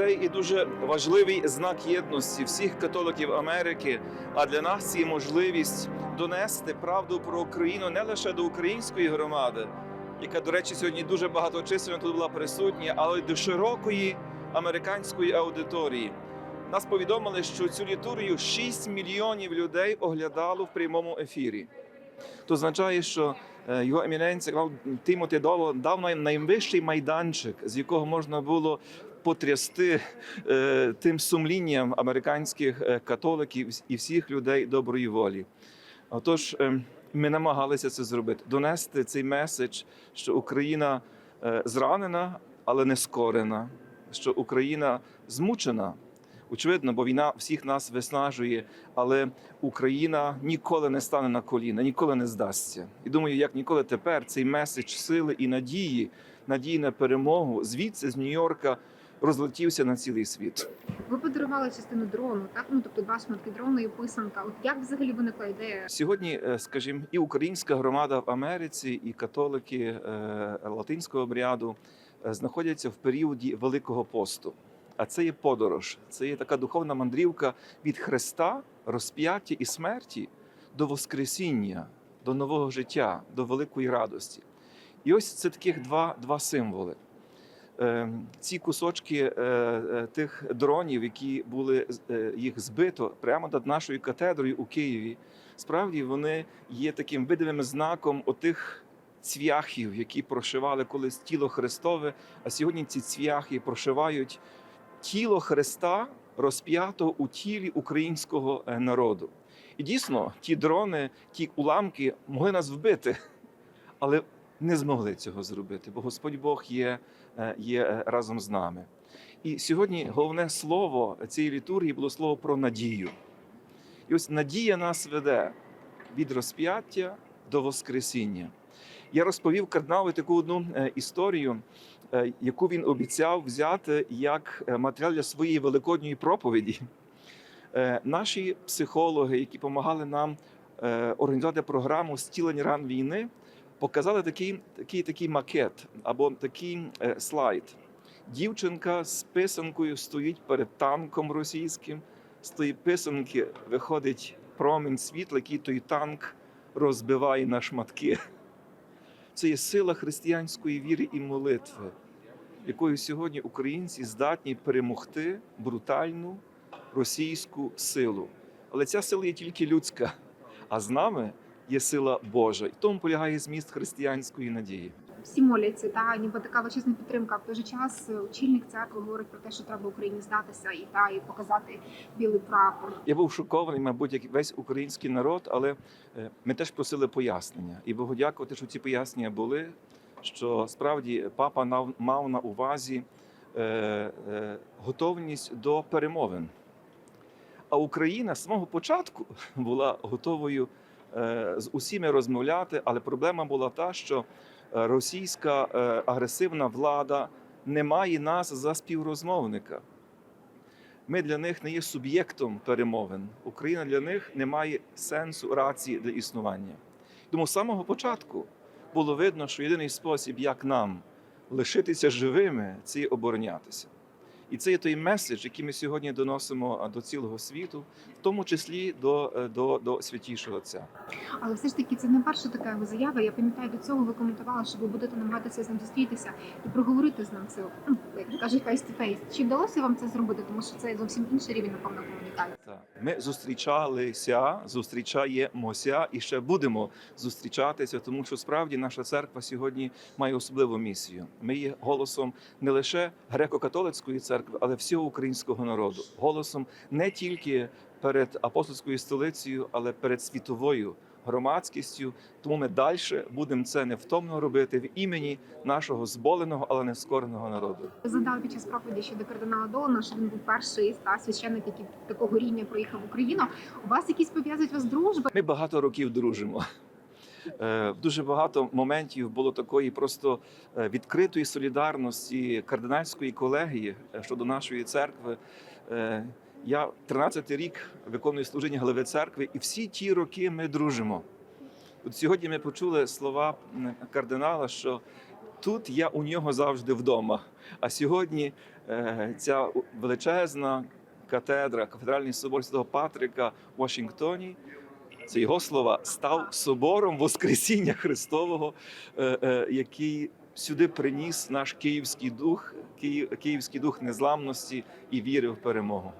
Це і дуже важливий знак єдності всіх католиків Америки. А для нас є можливість донести правду про Україну не лише до української громади, яка, до речі, сьогодні дуже багаточисленно тут була присутня, але й до широкої американської аудиторії. Нас повідомили, що цю літургію 6 мільйонів людей оглядало в прямому ефірі. То означає, що е, його еміненція Тімоті Доло дав нам найвищий майданчик, з якого можна було потрясти е, тим сумлінням американських е, католиків і всіх людей доброї волі. Отож, е, ми намагалися це зробити, донести цей меседж, що Україна е, зранена, але не скорена, що Україна змучена. Очевидно, бо війна всіх нас виснажує, але Україна ніколи не стане на коліна, ніколи не здасться. І думаю, як ніколи тепер цей меседж сили і надії, надії на перемогу звідси з Нью-Йорка розлетівся на цілий світ. Ви подарували частину дрону, так? Ну тобто два шматки дрону і писанка. От як взагалі виникла ідея? Сьогодні, е, скажімо, і українська громада в Америці, і католики е, латинського обряду е, знаходяться в періоді Великого посту. А це є подорож, це є така духовна мандрівка від Христа, розп'яття і смерті до Воскресіння, до нового життя, до великої радості. І ось це таких два, два символи. Е, Ці кусочки е, е, тих дронів, які були їх збито прямо над нашою катедрою у Києві, справді вони є таким видимим знаком отих цвяхів, які прошивали колись тіло Христове. А сьогодні ці цвяхи прошивають тіло Христа, розп'ятого у тілі українського народу. І дійсно, ті дрони, ті уламки могли нас вбити, але не змогли цього зробити, бо Господь Бог є, є е, разом з нами. І сьогодні головне слово цієї літургії було слово про надію. І ось надія нас веде від розп'яття до Воскресіння. Я розповів кардиналу таку одну е, історію, е, яку він обіцяв взяти як е, матеріал для своєї великодньої проповіді. Е, Наші психологи, які допомагали нам е, організувати програму зцілення ран війни, показали такий, такий, такий макет або такий е, слайд. Дівчинка з писанкою стоїть перед танком російським. З тої писанки виходить промінь світла, який той танк розбиває на шматки. Це є сила християнської віри і молитви, якою сьогодні українці здатні перемогти брутальну російську силу. Але ця сила є тільки людська, а з нами є сила Божа. І в тому полягає зміст християнської надії. Всі моляться, та ніби така величезна підтримка. В той же час очільник церкви говорить про те, що треба Україні здатися і та і показати білий прапор. Я був шокований, мабуть, як весь український народ, але е, ми теж просили пояснення. І Богу дякувати, що ці пояснення були. Що справді папа мав на увазі е, е, готовність до перемовин. А Україна з самого початку була готовою з усіми розмовляти, але проблема була та, що е, російська е, агресивна влада не має нас за співрозмовника. Ми для них не є суб'єктом перемовин. Україна для них не має сенсу рації для існування. Тому з самого початку було видно, що єдиний спосіб, як нам лишитися живими, це оборонятися. І це є той меседж, який ми сьогодні доносимо до цілого світу, в тому числі до, е, до, до святішого Отця. Але все ж таки це не перша така його заява. Я пам'ятаю до цього. Ви коментували, що ви будете намагатися з ним зустрітися і проговорити з ним це, ну, як каже face to face. Чи вдалося вам це зробити? Тому що це зовсім інший рівень, напевно, комунікації. Так. Ми зустрічалися, зустрічаємося і ще будемо зустрічатися, тому що справді наша церква сьогодні має особливу місію. Ми є голосом не лише греко-католицької церкви, але всього українського народу, голосом не тільки перед апостольською столицею, але перед світовою громадськістю. Тому ми далі будемо це невтомно робити в імені нашого зболеного, але не скореного народу. Згадали під час проповіді щодо кардинала Долана, що він був перший та священник, який такого рівня проїхав в Україну. У вас якісь пов'язують вас дружба? Ми багато років дружимо. Е, Дуже багато моментів було такої просто е, відкритої солідарності кардинальської колегії е, щодо нашої церкви. Я 13 рік виконую служіння голови церкви, і всі ті роки ми дружимо. От сьогодні ми почули слова кардинала, що тут я у нього завжди вдома. А сьогодні ця величезна катедра, кафедральний собор Святого Патрика в Вашингтоні. Це його слова став собором Воскресіння Христового, е, е, який сюди приніс наш київський дух, київський дух незламності і віри в перемогу.